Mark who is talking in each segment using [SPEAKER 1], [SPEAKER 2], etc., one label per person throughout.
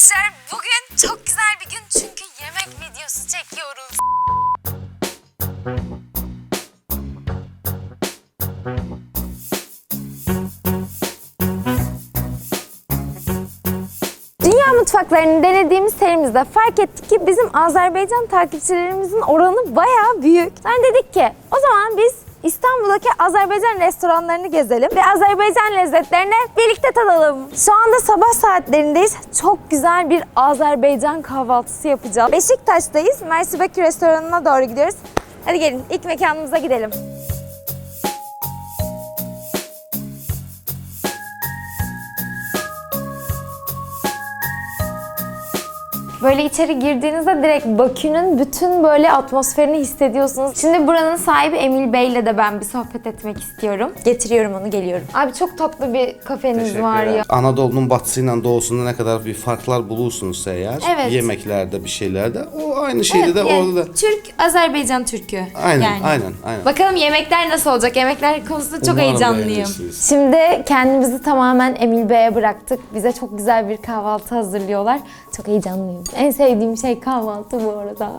[SPEAKER 1] Arkadaşlar bugün çok güzel bir gün çünkü yemek videosu çekiyoruz. Dünya mutfaklarını denediğimiz serimizde fark ettik ki bizim Azerbaycan takipçilerimizin oranı bayağı büyük. Sen dedik ki o zaman biz İstanbul'daki Azerbaycan restoranlarını gezelim ve Azerbaycan lezzetlerini birlikte tadalım. Şu anda sabah saatlerindeyiz. Çok güzel bir Azerbaycan kahvaltısı yapacağız. Beşiktaş'tayız. Mersibaki restoranına doğru gidiyoruz. Hadi gelin ilk mekanımıza gidelim. Böyle içeri girdiğinizde direkt Bakü'nün bütün böyle atmosferini hissediyorsunuz. Şimdi buranın sahibi Emil Bey'le de ben bir sohbet etmek istiyorum. Getiriyorum onu, geliyorum. Abi çok tatlı bir kafeniz var ya.
[SPEAKER 2] Anadolu'nun batısıyla doğusunda ne kadar bir farklar bulursunuzsa eğer
[SPEAKER 1] Evet.
[SPEAKER 2] yemeklerde bir şeylerde o aynı şeyde
[SPEAKER 1] Evet,
[SPEAKER 2] de
[SPEAKER 1] yani
[SPEAKER 2] orada da
[SPEAKER 1] Türk, Azerbaycan Türkü.
[SPEAKER 2] aynen
[SPEAKER 1] yani.
[SPEAKER 2] aynen aynen.
[SPEAKER 1] Bakalım yemekler nasıl olacak? Yemekler konusunda çok
[SPEAKER 2] Umarım
[SPEAKER 1] heyecanlıyım.
[SPEAKER 2] beğenirsiniz.
[SPEAKER 1] Şimdi kendimizi tamamen Emil Bey'e bıraktık. Bize çok güzel bir kahvaltı hazırlıyorlar. Çok heyecanlıyım. En sevdiğim şey kahvaltı bu arada.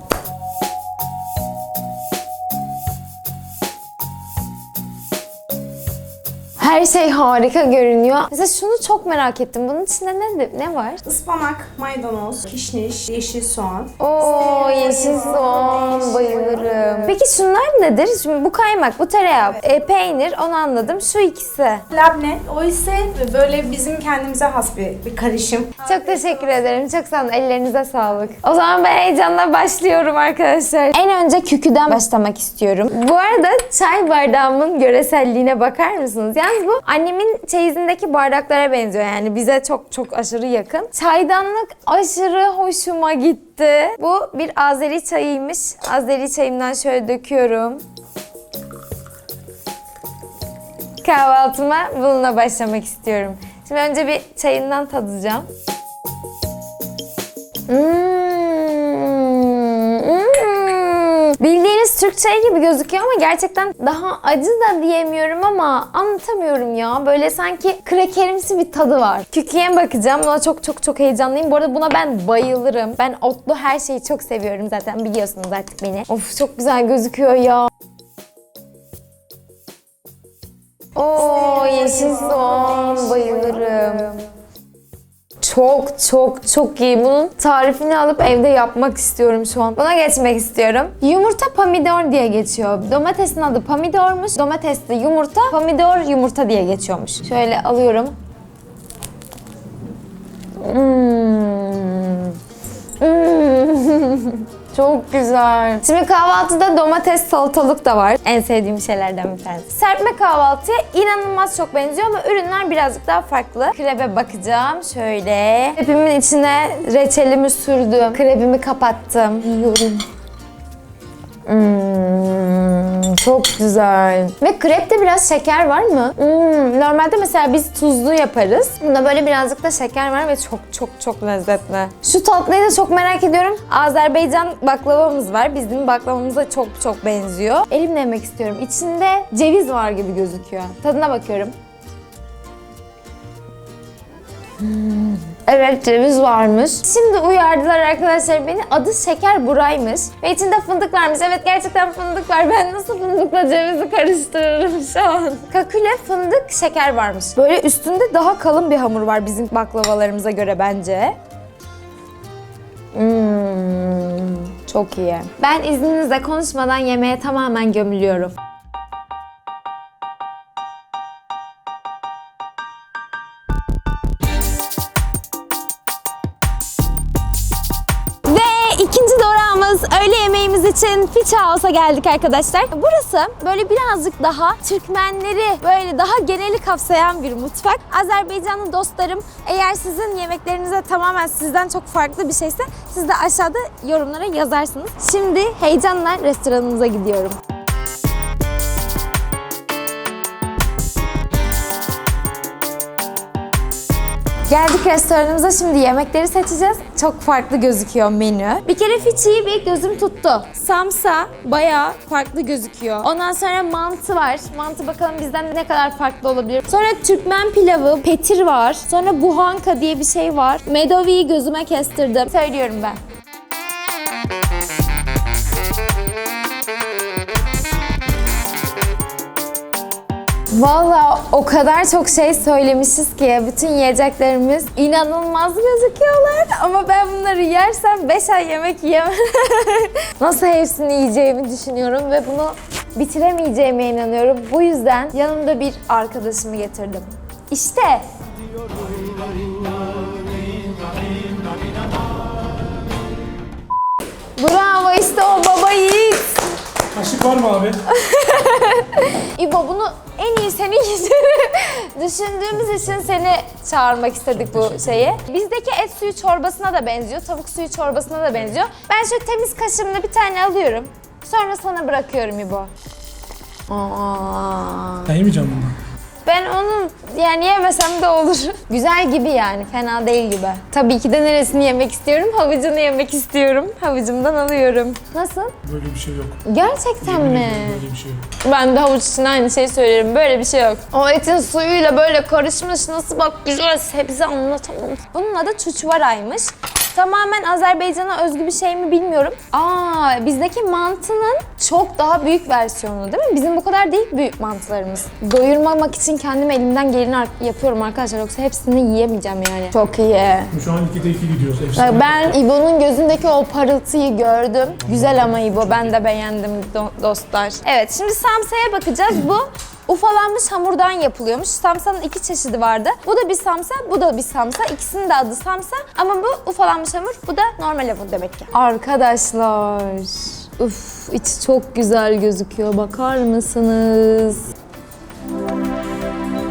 [SPEAKER 1] Her şey harika görünüyor. Mesela şunu çok merak ettim. Bunun içinde ne ne var?
[SPEAKER 3] Ispanak, maydanoz, kişniş, yeşil soğan.
[SPEAKER 1] Oo yeşil soğan bayılırım. Peki şunlar nedir? Şimdi bu kaymak, bu tereyağı, e, peynir onu anladım. Şu ikisi.
[SPEAKER 3] Labne, o ise böyle bizim kendimize has bir, bir karışım.
[SPEAKER 1] Çok teşekkür ederim. Çok sağ olun. Ellerinize sağlık. O zaman ben heyecanla başlıyorum arkadaşlar. En önce küküden başlamak istiyorum. Bu arada çay bardağımın göreselliğine bakar mısınız? Yalnız bu annemin çeyizindeki bardaklara benziyor. Yani bize çok çok aşırı yakın. Çaydanlık aşırı hoşuma gitti. Bu bir Azeri çayıymış. Azeri çayımdan şöyle döküyorum. Kahvaltıma bununla başlamak istiyorum. Şimdi önce bir çayından tadacağım. Hmm. Bildiğiniz Türk çayı gibi gözüküyor ama gerçekten daha acı da diyemiyorum ama anlatamıyorum ya. Böyle sanki krekerimsi bir tadı var. Küküye bakacağım. Buna çok çok çok heyecanlıyım. Bu arada buna ben bayılırım. Ben otlu her şeyi çok seviyorum zaten biliyorsunuz artık beni. Of çok güzel gözüküyor ya. Oo yeşil soğan bayılırım. Çok çok çok iyi. Bunun tarifini alıp evde yapmak istiyorum şu an. Buna geçmek istiyorum. Yumurta pomidor diye geçiyor. Domatesin adı pomidormuş. Domatesli yumurta, pomidor yumurta diye geçiyormuş. Şöyle alıyorum. Hmm. Hmm. Çok güzel. Şimdi kahvaltıda domates salatalık da var. En sevdiğim şeylerden bir tanesi. Serpme kahvaltıya inanılmaz çok benziyor ama ürünler birazcık daha farklı. Krebe bakacağım. Şöyle. Krebimin içine reçelimi sürdüm. Krebimi kapattım. Yiyorum. Hmm, çok güzel. Ve krepte biraz şeker var mı? Hmm, normalde mesela biz tuzlu yaparız. Bunda böyle birazcık da şeker var ve çok çok çok lezzetli. Şu tatlıyı da çok merak ediyorum. Azerbaycan baklavamız var. Bizim baklavamıza çok çok benziyor. Elimle yemek istiyorum. İçinde ceviz var gibi gözüküyor. Tadına bakıyorum. Hmm. Evet ceviz varmış. Şimdi uyardılar arkadaşlar beni. Adı Şeker Buray'mış. Ve içinde fındık varmış. Evet gerçekten fındık var. Ben nasıl fındıkla cevizi karıştırırım şu an. Kaküle fındık şeker varmış. Böyle üstünde daha kalın bir hamur var bizim baklavalarımıza göre bence. Hmm, çok iyi. Ben izninizle konuşmadan yemeğe tamamen gömülüyorum. İçin Fiç House'a geldik arkadaşlar. Burası böyle birazcık daha Türkmenleri böyle daha geneli kapsayan bir mutfak. Azerbaycanlı dostlarım eğer sizin yemeklerinize tamamen sizden çok farklı bir şeyse siz de aşağıda yorumlara yazarsınız. Şimdi heyecanla restoranımıza gidiyorum. Geldik restoranımıza şimdi yemekleri seçeceğiz. Çok farklı gözüküyor menü. Bir kere fiçiyi bir gözüm tuttu. Samsa bayağı farklı gözüküyor. Ondan sonra mantı var. Mantı bakalım bizden ne kadar farklı olabilir. Sonra Türkmen pilavı, petir var. Sonra buhanka diye bir şey var. Medovi'yi gözüme kestirdim. Söylüyorum ben. Valla o kadar çok şey söylemişiz ki bütün yiyeceklerimiz inanılmaz gözüküyorlar ama ben bunları yersem 5 ay yemek yiyemem. Nasıl hepsini yiyeceğimi düşünüyorum ve bunu bitiremeyeceğime inanıyorum. Bu yüzden yanımda bir arkadaşımı getirdim. İşte Bravo işte o baba yiğit.
[SPEAKER 4] Kaşık var mı abi?
[SPEAKER 1] İbo bunu en iyi senin yiyeceğini düşündüğümüz için seni çağırmak istedik bu şeye. Bizdeki et suyu çorbasına da benziyor, tavuk suyu çorbasına da benziyor. Ben şöyle temiz kaşığımla bir tane alıyorum. Sonra sana bırakıyorum İbo. Aa.
[SPEAKER 4] Ben yemeyeceğim bunu.
[SPEAKER 1] Ben onu yani yemesem de olur. Güzel gibi yani, fena değil gibi. Tabii ki de neresini yemek istiyorum? Havucunu yemek istiyorum. Havucumdan alıyorum. Nasıl?
[SPEAKER 4] Böyle bir şey yok.
[SPEAKER 1] Gerçekten mi?
[SPEAKER 4] Böyle bir şey yok.
[SPEAKER 1] Ben de havuç için aynı şeyi söylerim. Böyle bir şey yok. O etin suyuyla böyle karışmış nasıl bak güzel hepsi anlatamam. Bunun adı çuçvaraymış. Tamamen Azerbaycan'a özgü bir şey mi bilmiyorum. Aa bizdeki mantının çok daha büyük versiyonu değil mi? Bizim bu kadar değil büyük mantılarımız. Doyurmamak için kendim elimden geleni yapıyorum arkadaşlar. Yoksa hepsini yiyemeyeceğim yani. Çok iyi.
[SPEAKER 4] Şu an 2'de 2 gidiyoruz. Efsane.
[SPEAKER 1] Ben İbo'nun gözündeki o parıltıyı gördüm. Güzel ama İbo ben de beğendim do- dostlar. Evet şimdi samsaya bakacağız. Bu ufalanmış hamurdan yapılıyormuş. Samsanın iki çeşidi vardı. Bu da bir samsa, bu da bir samsa. İkisinin de adı samsa ama bu ufalanmış hamur, bu da normal hamur demek ki. Arkadaşlar, uf içi çok güzel gözüküyor. Bakar mısınız?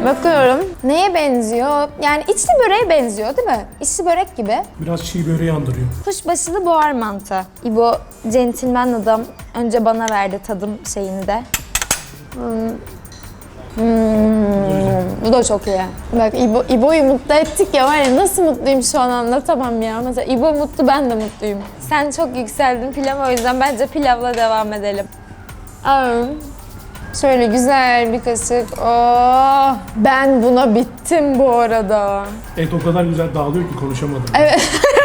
[SPEAKER 1] Bakıyorum. Neye benziyor? Yani içli böreğe benziyor değil mi? İçli börek gibi.
[SPEAKER 4] Biraz çiğ böreği andırıyor.
[SPEAKER 1] Kuşbaşılı buhar mantı. İbo centilmen adam önce bana verdi tadım şeyini de. Hmm. Hmm, Bu da çok iyi. Bak İbo, İbo'yu mutlu ettik ya var ya nasıl mutluyum şu an anlatamam ya. Mesela İbo mutlu ben de mutluyum. Sen çok yükseldin pilava o yüzden bence pilavla devam edelim. Aa, Şöyle güzel bir kaşık. Oh, ben buna bittim bu arada.
[SPEAKER 4] Et o kadar güzel dağılıyor ki konuşamadım.
[SPEAKER 1] Evet.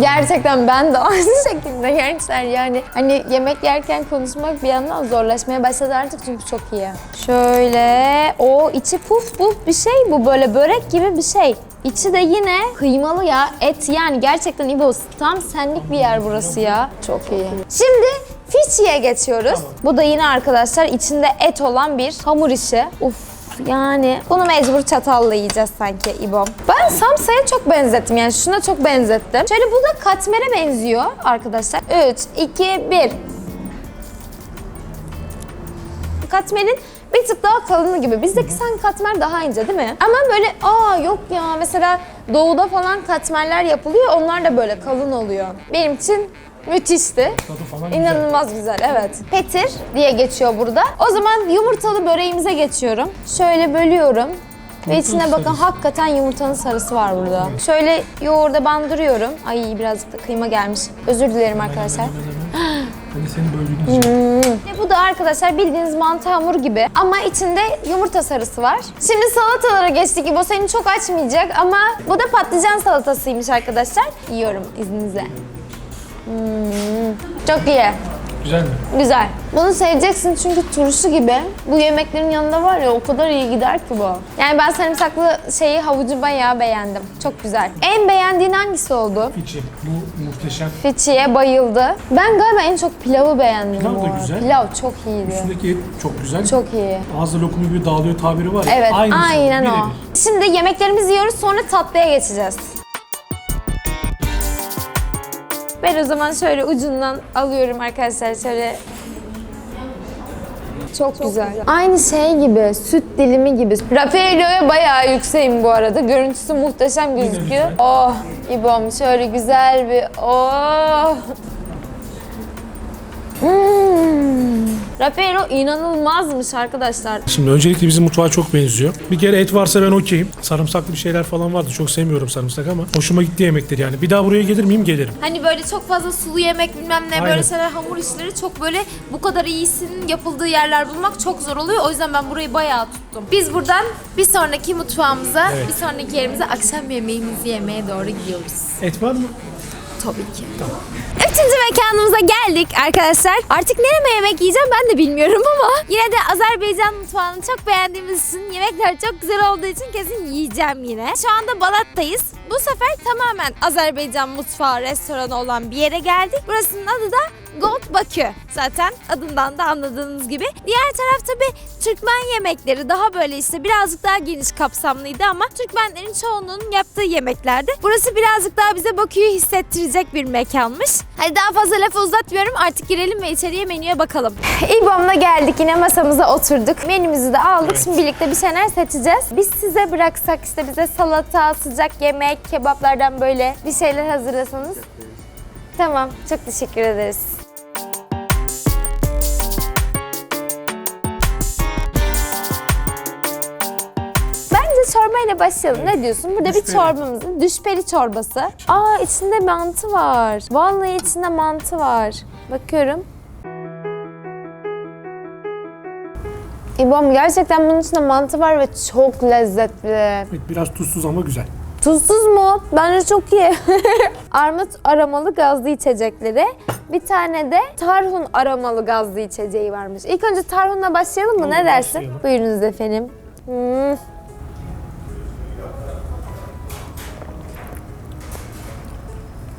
[SPEAKER 1] Gerçekten ben de aynı şekilde gençler yani hani yemek yerken konuşmak bir yandan zorlaşmaya başladı artık çünkü çok iyi. Şöyle o içi puf puf bir şey bu böyle börek gibi bir şey. İçi de yine kıymalı ya et yani gerçekten İbo tam senlik bir yer burası ya. Çok iyi. Şimdi fiçiye geçiyoruz. Bu da yine arkadaşlar içinde et olan bir hamur işi. Uf yani bunu mecbur çatalla yiyeceğiz sanki İbom. Ben samsaya çok benzettim yani şuna çok benzettim. Şöyle bu da katmere benziyor arkadaşlar. 3, 2, 1. Katmerin bir tık daha kalını gibi. Bizdeki sanki katmer daha ince değil mi? Ama böyle aa yok ya mesela doğuda falan katmerler yapılıyor onlar da böyle kalın oluyor. Benim için müthişti.
[SPEAKER 4] Tadı falan güzel.
[SPEAKER 1] İnanılmaz güzel evet. Petir diye geçiyor burada. O zaman yumurtalı böreğimize geçiyorum. Şöyle bölüyorum. Ve içine bakın
[SPEAKER 4] sarısı.
[SPEAKER 1] hakikaten yumurtanın sarısı var burada. Şöyle yoğurda bandırıyorum. Ay birazcık da kıyma gelmiş. Özür dilerim arkadaşlar.
[SPEAKER 4] Hani senin böldüğün için.
[SPEAKER 1] Ve bu da arkadaşlar bildiğiniz mantı hamur gibi ama içinde yumurta sarısı var. Şimdi salatalara geçtik. İbo seni çok açmayacak ama bu da patlıcan salatasıymış arkadaşlar. Yiyorum izninizle. Hmm, çok iyi.
[SPEAKER 4] Güzel mi?
[SPEAKER 1] Güzel. Bunu seveceksin çünkü turşu gibi. Bu yemeklerin yanında var ya o kadar iyi gider ki bu. Yani ben sarımsaklı şeyi havucu bayağı beğendim. Çok güzel. En beğendiğin hangisi oldu?
[SPEAKER 4] İçi. Bu muhteşem.
[SPEAKER 1] Fiçiye bayıldı. Ben galiba en çok pilavı beğendim.
[SPEAKER 4] Pilav da güzel.
[SPEAKER 1] Pilav çok iyiydi.
[SPEAKER 4] Üstündeki et çok güzel.
[SPEAKER 1] Çok iyi.
[SPEAKER 4] Ağızda lokum gibi dağılıyor tabiri var ya.
[SPEAKER 1] Evet,
[SPEAKER 4] Aynısı.
[SPEAKER 1] aynen o. Şimdi yemeklerimizi yiyoruz, sonra tatlıya geçeceğiz. Ben o zaman şöyle ucundan alıyorum arkadaşlar, şöyle çok, güzel. Aynı şey gibi, süt dilimi gibi. Raffaello'ya bayağı yükseğim bu arada. Görüntüsü muhteşem gözüküyor.
[SPEAKER 4] güzel.
[SPEAKER 1] Oh, İbom şöyle güzel bir, oh. Rapero inanılmazmış arkadaşlar.
[SPEAKER 4] Şimdi öncelikle bizim mutfağa çok benziyor. Bir kere et varsa ben okeyim. Sarımsaklı bir şeyler falan vardı. Çok sevmiyorum sarımsak ama hoşuma gitti yemekler yani. Bir daha buraya gelir miyim? Gelirim.
[SPEAKER 1] Hani böyle çok fazla sulu yemek bilmem ne
[SPEAKER 4] Aynen.
[SPEAKER 1] böyle şeyler hamur işleri çok böyle bu kadar iyisinin yapıldığı yerler bulmak çok zor oluyor. O yüzden ben burayı bayağı tuttum. Biz buradan bir sonraki mutfağımıza,
[SPEAKER 4] Evet.
[SPEAKER 1] bir sonraki yerimize akşam yemeğimizi yemeye doğru gidiyoruz.
[SPEAKER 4] Et var mı?
[SPEAKER 1] Tabii ki. Üçüncü mekanımıza geldik arkadaşlar. Artık nereme yemek yiyeceğim ben de bilmiyorum ama yine de Azerbaycan mutfağını çok beğendiğimiz için yemekler çok güzel olduğu için kesin yiyeceğim yine. Şu anda Balat'tayız. Bu sefer tamamen Azerbaycan mutfağı restoranı olan bir yere geldik. Burasının adı da Gold Bakü. Zaten adından da anladığınız gibi. Diğer taraf tabi Türkmen yemekleri daha böyle işte birazcık daha geniş kapsamlıydı ama Türkmenlerin çoğunluğunun yaptığı yemeklerde. Burası birazcık daha bize Bakü'yü hissettirecek bir mekanmış. Hadi daha fazla lafı uzatmıyorum artık girelim ve içeriye menüye bakalım. İBOM'la geldik yine masamıza oturduk. Menümüzü de aldık.
[SPEAKER 4] Evet.
[SPEAKER 1] Şimdi birlikte bir şeyler seçeceğiz. Biz size bıraksak işte bize salata, sıcak yemek, kebaplardan böyle bir şeyler hazırlasanız. Tamam, çok teşekkür ederiz. Çorbayla başlayalım. Ne diyorsun? Burada bir
[SPEAKER 4] Düşperi.
[SPEAKER 1] çorbamız, düşperi çorbası. Aa içinde mantı var. Vallahi içinde mantı var. Bakıyorum. İbom gerçekten bunun içinde mantı var ve çok lezzetli.
[SPEAKER 4] Evet, biraz tuzsuz ama güzel.
[SPEAKER 1] Tuzsuz mu? Bence çok iyi. Armut aromalı gazlı içecekleri. Bir tane de tarhun aromalı gazlı içeceği varmış. İlk önce tarhunla başlayalım mı?
[SPEAKER 4] Olur,
[SPEAKER 1] ne dersin?
[SPEAKER 4] başlayalım.
[SPEAKER 1] Buyurunuz efendim. Hmm.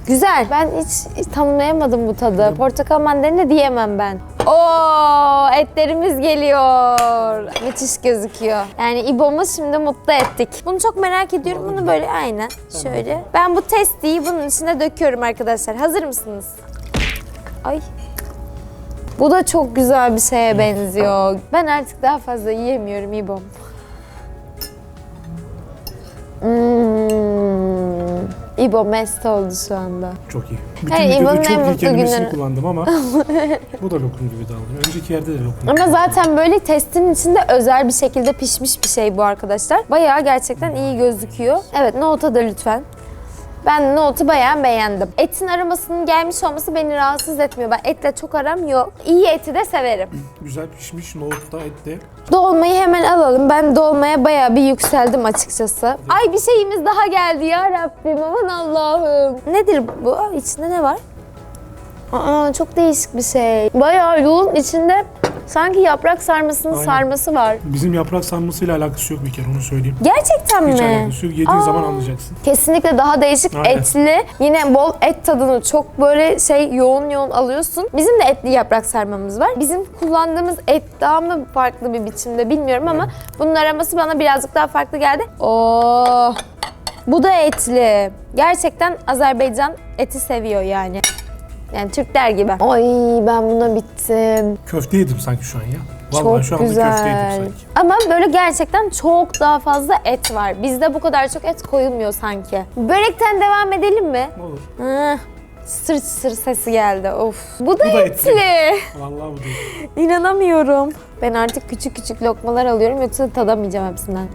[SPEAKER 1] Güzel. Ben hiç, hiç tanımlayamadım bu tadı. Portakal mandalina diyemem ben. Oo, etlerimiz geliyor. Müthiş gözüküyor. Yani İbo'mu şimdi mutlu ettik. Bunu çok merak ediyorum. Bunu böyle aynen şöyle. Ben bu testiyi bunun içine döküyorum arkadaşlar. Hazır mısınız? Ay. Bu da çok güzel bir şeye benziyor. Ben artık daha fazla yiyemiyorum İbom. İbo mest oldu şu anda.
[SPEAKER 4] Çok iyi. Bütün
[SPEAKER 1] Hayır,
[SPEAKER 4] videoda
[SPEAKER 1] İbo'nun en
[SPEAKER 4] çok iyi
[SPEAKER 1] mutlu
[SPEAKER 4] kelimesini
[SPEAKER 1] günleri.
[SPEAKER 4] kullandım ama bu da lokum gibi davranıyor. Önceki yerde de lokum.
[SPEAKER 1] Ama zaten böyle testin içinde özel bir şekilde pişmiş bir şey bu arkadaşlar. Bayağı gerçekten iyi gözüküyor. Evet nohuta da lütfen. Ben nohutu bayağı beğendim. Etin aromasının gelmiş olması beni rahatsız etmiyor. Ben etle çok aram yok. İyi eti de severim.
[SPEAKER 4] Güzel pişmiş nohut da et de.
[SPEAKER 1] Dolmayı hemen alalım. Ben dolmaya bayağı bir yükseldim açıkçası. Ay bir şeyimiz daha geldi ya Rabbim. Aman Allah'ım. Nedir bu? İçinde ne var? Aa, çok değişik bir şey. Bayağı yoğun içinde sanki yaprak sarmasının
[SPEAKER 4] Aynen.
[SPEAKER 1] sarması var.
[SPEAKER 4] Bizim yaprak sarmasıyla alakası yok bir kere onu söyleyeyim.
[SPEAKER 1] Gerçekten
[SPEAKER 4] Hiç
[SPEAKER 1] mi?
[SPEAKER 4] alakası yok. Yediğin
[SPEAKER 1] Aa.
[SPEAKER 4] zaman anlayacaksın.
[SPEAKER 1] Kesinlikle daha değişik
[SPEAKER 4] Aynen.
[SPEAKER 1] etli. Yine bol et tadını çok böyle şey yoğun yoğun alıyorsun. Bizim de etli yaprak sarmamız var. Bizim kullandığımız et daha mı farklı bir biçimde bilmiyorum ama bunun aroması bana birazcık daha farklı geldi. Oo. Bu da etli. Gerçekten Azerbaycan eti seviyor yani. Yani Türkler gibi. Ay ben buna bittim.
[SPEAKER 4] Köfte yedim sanki şu an ya. Vallahi
[SPEAKER 1] çok
[SPEAKER 4] şu anda
[SPEAKER 1] güzel.
[SPEAKER 4] köfte yedim sanki.
[SPEAKER 1] Ama böyle gerçekten çok daha fazla et var. Bizde bu kadar çok et koyulmuyor sanki. Börekten devam edelim mi?
[SPEAKER 4] Olur.
[SPEAKER 1] Hı. Sır sır sesi geldi. Of. Bu da,
[SPEAKER 4] da etli.
[SPEAKER 1] etli.
[SPEAKER 4] Vallahi bu değil.
[SPEAKER 1] İnanamıyorum. Ben artık küçük küçük lokmalar alıyorum yoksa tadamayacağım hepsinden.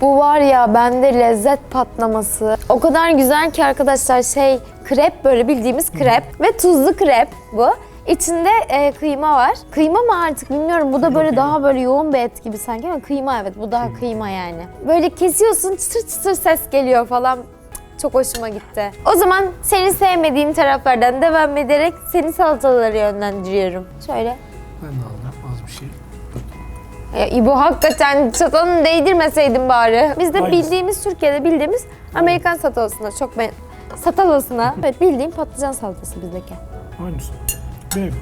[SPEAKER 1] Bu var ya bende lezzet patlaması. O kadar güzel ki arkadaşlar şey krep böyle bildiğimiz krep ve tuzlu krep bu. İçinde e, kıyma var. Kıyma mı artık bilmiyorum. Bu da böyle daha böyle yoğun bir et gibi sanki ama kıyma evet. Bu daha kıyma yani. Böyle kesiyorsun çıtır çıtır ses geliyor falan. Çok hoşuma gitti. O zaman seni sevmediğin taraflardan devam ederek seni salatalara yönlendiriyorum. Şöyle.
[SPEAKER 4] Ben de
[SPEAKER 1] Ya İbo hakikaten çatalını değdirmeseydin bari. Biz de bildiğimiz Türkiye'de bildiğimiz Amerikan salatasına çok ben satalasına evet bildiğim patlıcan salatası bizdeki.
[SPEAKER 4] Aynısı. Beğendim.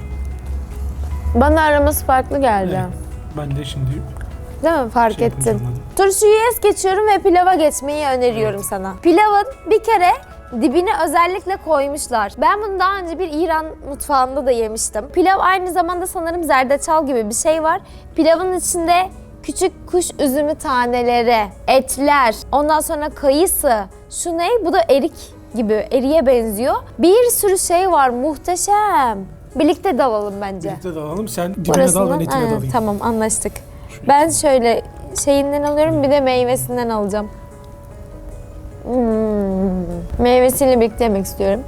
[SPEAKER 1] Bana aroması farklı geldi.
[SPEAKER 4] Evet. Ben de şimdi
[SPEAKER 1] Değil mi? Fark
[SPEAKER 4] şey yapınca
[SPEAKER 1] ettin.
[SPEAKER 4] anladım.
[SPEAKER 1] Turşuyu es geçiyorum ve pilava geçmeyi öneriyorum sana. Pilavın bir kere dibine özellikle koymuşlar. Ben bunu daha önce bir İran mutfağında da yemiştim. Pilav aynı zamanda sanırım zerdeçal gibi bir şey var. Pilavın içinde küçük kuş üzümü taneleri, etler, ondan sonra kayısı. Şu ne? Bu da erik gibi eriye benziyor. Bir sürü şey var muhteşem. Birlikte dalalım bence.
[SPEAKER 4] Birlikte dalalım. Sen dibine dal ben etine dalayım.
[SPEAKER 1] tamam anlaştık. Ben şöyle şeyinden alıyorum bir de meyvesinden alacağım. Hmm. Meyvesiyle birlikte yemek istiyorum.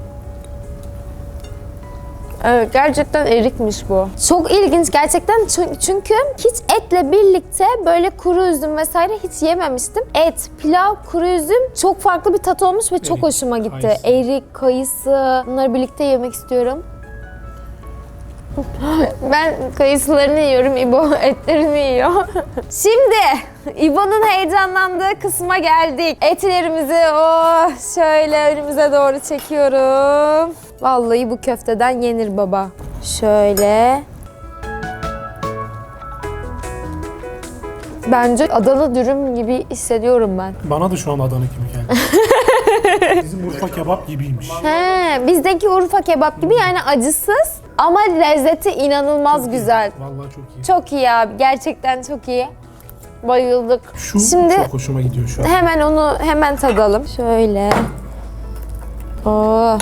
[SPEAKER 1] Evet gerçekten erikmiş bu. Çok ilginç gerçekten çün- çünkü hiç etle birlikte böyle kuru üzüm vesaire hiç yememiştim. Et, pilav, kuru üzüm çok farklı bir tat olmuş ve çok
[SPEAKER 4] Erik,
[SPEAKER 1] hoşuma gitti.
[SPEAKER 4] kayısı.
[SPEAKER 1] Erik, kayısı bunları birlikte yemek istiyorum. Ben kayısılarını yiyorum, İbo etlerini yiyor. Şimdi İbo'nun heyecanlandığı kısma geldik. Etlerimizi oh şöyle önümüze doğru çekiyorum. Vallahi bu köfteden yenir baba. Şöyle. Bence Adana dürüm gibi hissediyorum ben.
[SPEAKER 4] Bana da şu an Adana gibi geldi. Bizim Urfa kebap gibiymiş.
[SPEAKER 1] He, bizdeki Urfa kebap gibi yani acısız ama lezzeti inanılmaz güzel.
[SPEAKER 4] Vallahi çok iyi.
[SPEAKER 1] Çok iyi abi. Gerçekten çok iyi. Bayıldık.
[SPEAKER 4] Şu
[SPEAKER 1] Şimdi
[SPEAKER 4] çok hoşuma gidiyor şu an.
[SPEAKER 1] hemen onu hemen tadalım. Şöyle. Oo.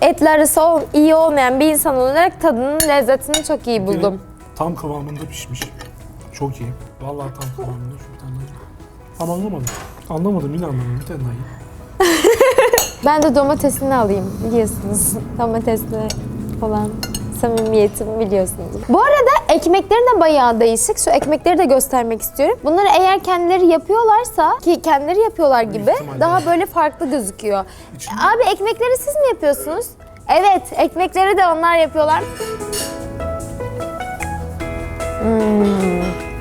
[SPEAKER 1] Etli arası ol- iyi olmayan bir insan olarak tadının lezzetini çok iyi buldum.
[SPEAKER 4] Tam kıvamında pişmiş. Çok iyi. Vallahi tam kıvamında. Ama anlamadım. Anlamadım yine anlamadım. Bir tane daha yiyeyim.
[SPEAKER 1] Ben de domatesini alayım biliyorsunuz. Domatesli olan samimiyetimi biliyorsunuz. Bu arada ekmekleri de bayağı değişik. Şu ekmekleri de göstermek istiyorum. Bunları eğer kendileri yapıyorlarsa ki kendileri yapıyorlar gibi
[SPEAKER 4] ihtimalle.
[SPEAKER 1] daha böyle farklı gözüküyor.
[SPEAKER 4] İçinde-
[SPEAKER 1] Abi ekmekleri siz mi yapıyorsunuz? Evet, ekmekleri de onlar yapıyorlar.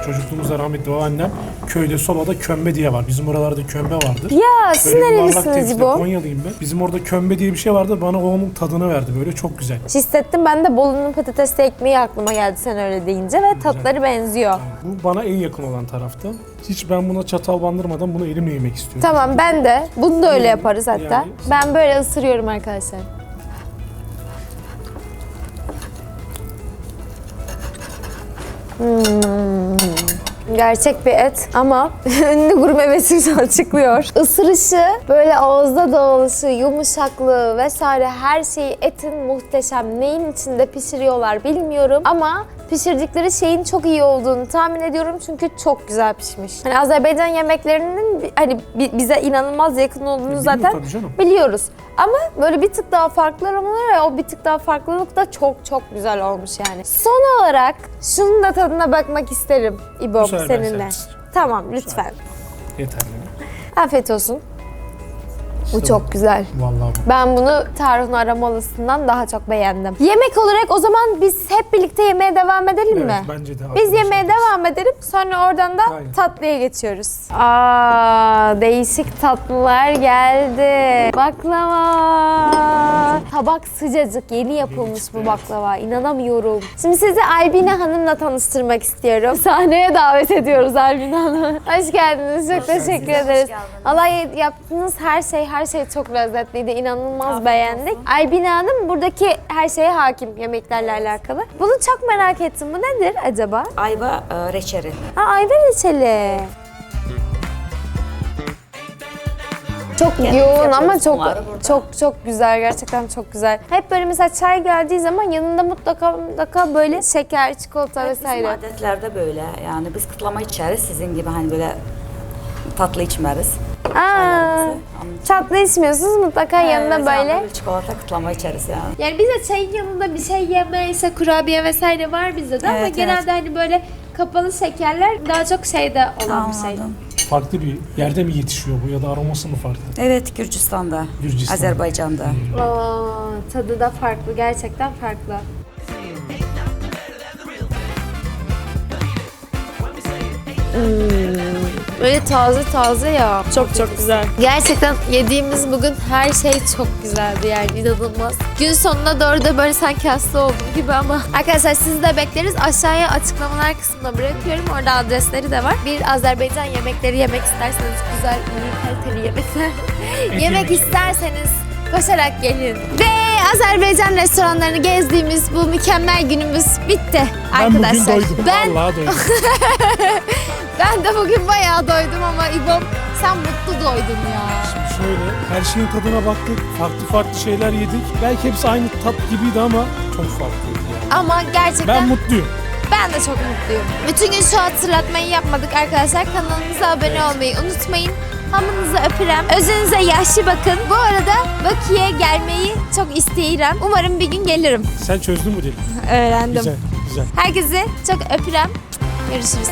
[SPEAKER 4] Çocukluğumuzda rahmetli babaannem köyde sobada kömbe diye var. Bizim oralarda kömbe vardır.
[SPEAKER 1] Ya siz
[SPEAKER 4] Böyle
[SPEAKER 1] nerelisiniz bu?
[SPEAKER 4] Konyalıyım ben. Bizim orada kömbe diye bir şey vardı. Bana onun tadını verdi böyle. Çok güzel.
[SPEAKER 1] Hissettim ben de Bolu'nun patatesli ekmeği aklıma geldi sen öyle deyince ve tatları benziyor.
[SPEAKER 4] Bu bana en yakın olan taraftı. Hiç ben buna çatal bandırmadan bunu elimle yemek istiyorum.
[SPEAKER 1] Tamam ben de. Bunu da öyle yaparız hatta.
[SPEAKER 4] Yani-
[SPEAKER 1] Ben böyle ısırıyorum arkadaşlar. Hmm. Gerçek bir et ama ünlü gurme Betül açıklıyor. Isırışı, böyle ağızda dağılışı, yumuşaklığı vesaire her şeyi etin muhteşem. Neyin içinde pişiriyorlar bilmiyorum ama pişirdikleri şeyin çok iyi olduğunu tahmin ediyorum çünkü çok güzel pişmiş. Hani Azerbaycan yemeklerinin hani bi- bize inanılmaz yakın olduğunu zaten biliyoruz. Ama böyle bir tık daha farklı aromalar ve o bir tık daha farklılık da çok çok güzel olmuş yani. Son olarak şunun da tadına bakmak isterim İbo seninle.
[SPEAKER 4] sen-
[SPEAKER 1] Tamam lütfen.
[SPEAKER 4] Yeterli.
[SPEAKER 1] Afiyet olsun. Bu
[SPEAKER 4] İşte
[SPEAKER 1] çok güzel.
[SPEAKER 4] Vallahi bu.
[SPEAKER 1] Ben bunu Tarhun aromalısından daha çok beğendim. Yemek olarak o zaman biz hep birlikte yemeğe devam edelim mi?
[SPEAKER 4] Evet, bence de.
[SPEAKER 1] Biz
[SPEAKER 4] arkadaşlar.
[SPEAKER 1] yemeğe devam edelim. Sonra oradan da
[SPEAKER 4] Aynen.
[SPEAKER 1] tatlıya geçiyoruz. Aa, değişik tatlılar geldi. Baklava. Tabak sıcacık, yeni yapılmış bu baklava. İnanamıyorum. Şimdi sizi Albina Hanım'la tanıştırmak istiyorum. Sahneye davet ediyoruz Albina Hanım. Hoş geldiniz. Çok teşekkür ederiz. Allah yaptığınız her şey, her şey çok lezzetliydi. İnanılmaz beğendik. Albina Hanım buradaki her şeye hakim yemeklerle alakalı. Bunu çok merak ettim. Bu nedir acaba?
[SPEAKER 5] Ayva e, reçeli.
[SPEAKER 1] Ha ayva reçeli. Çok yoğun ama
[SPEAKER 5] yapıyoruz
[SPEAKER 1] çok
[SPEAKER 5] bunları burada.
[SPEAKER 1] çok çok güzel gerçekten çok güzel. Hep böyle mesela çay geldiği zaman yanında mutlaka mutlaka böyle şeker, çikolata
[SPEAKER 5] Bizim
[SPEAKER 1] vesaire.
[SPEAKER 5] adetlerde böyle. Yani biz kıtlama içeriz sizin gibi hani böyle tatlı içmeriz.
[SPEAKER 1] Aa, tatlı içmiyorsunuz mutlaka yanında
[SPEAKER 5] Evet,
[SPEAKER 1] böyle.
[SPEAKER 5] yanında çikolata kıtlama içeriz yani.
[SPEAKER 1] Yani bize çayın yanında bir şey yeme, ise kurabiye vesaire var bizde de ama
[SPEAKER 5] Evet,
[SPEAKER 1] genelde hani böyle kapalı şekerler daha çok şeyde olan bir şey.
[SPEAKER 5] Anladım.
[SPEAKER 4] Farklı bir yerde mi yetişiyor bu ya da aroması mı farklı?
[SPEAKER 5] Evet Gürcistan'da,
[SPEAKER 4] Gürcistan.
[SPEAKER 5] Azerbaycan'da.
[SPEAKER 1] Aa, tadı da farklı, gerçekten farklı. Hmm, Böyle taze taze ya. Çok çok güzel. Gerçekten yediğimiz bugün her şey çok güzeldi yani inanılmaz. Gün sonuna doğru da böyle sanki hasta oldum gibi ama. Arkadaşlar sizi de bekleriz. Aşağıya açıklamalar kısmına bırakıyorum. Orada adresleri de var. Bir Azerbaycan yemekleri yemek isterseniz güzel, iyi, kaliteli yemekler
[SPEAKER 4] yemek
[SPEAKER 1] isterseniz koşarak gelin. Ve Azerbaycan restoranlarını gezdiğimiz bu mükemmel günümüz bitti
[SPEAKER 4] Ben
[SPEAKER 1] arkadaşlar.
[SPEAKER 4] bugün doydum.
[SPEAKER 1] Ben
[SPEAKER 4] Vallahi doydum.
[SPEAKER 1] Ben de bugün bayağı doydum ama İbom sen mutlu doydun ya.
[SPEAKER 4] Şöyle her şeyin tadına baktık. Farklı farklı şeyler yedik. Belki hepsi aynı tat gibiydi ama çok farklıydı yani.
[SPEAKER 1] Ama gerçekten
[SPEAKER 4] Ben mutluyum.
[SPEAKER 1] Ben de çok mutluyum. Bütün gün şu hatırlatmayı yapmadık arkadaşlar. Kanalımıza abone olmayı unutmayın. Hamınızı öpürem. Özünüze yaşlı bakın. Bu arada Bakü'ye gelmeyi çok isteyirim. Umarım bir gün gelirim.
[SPEAKER 4] Sen çözdün mü dili?
[SPEAKER 1] Öğrendim.
[SPEAKER 4] Güzel, güzel.
[SPEAKER 1] Herkese çok öpürem. Görüşürüz.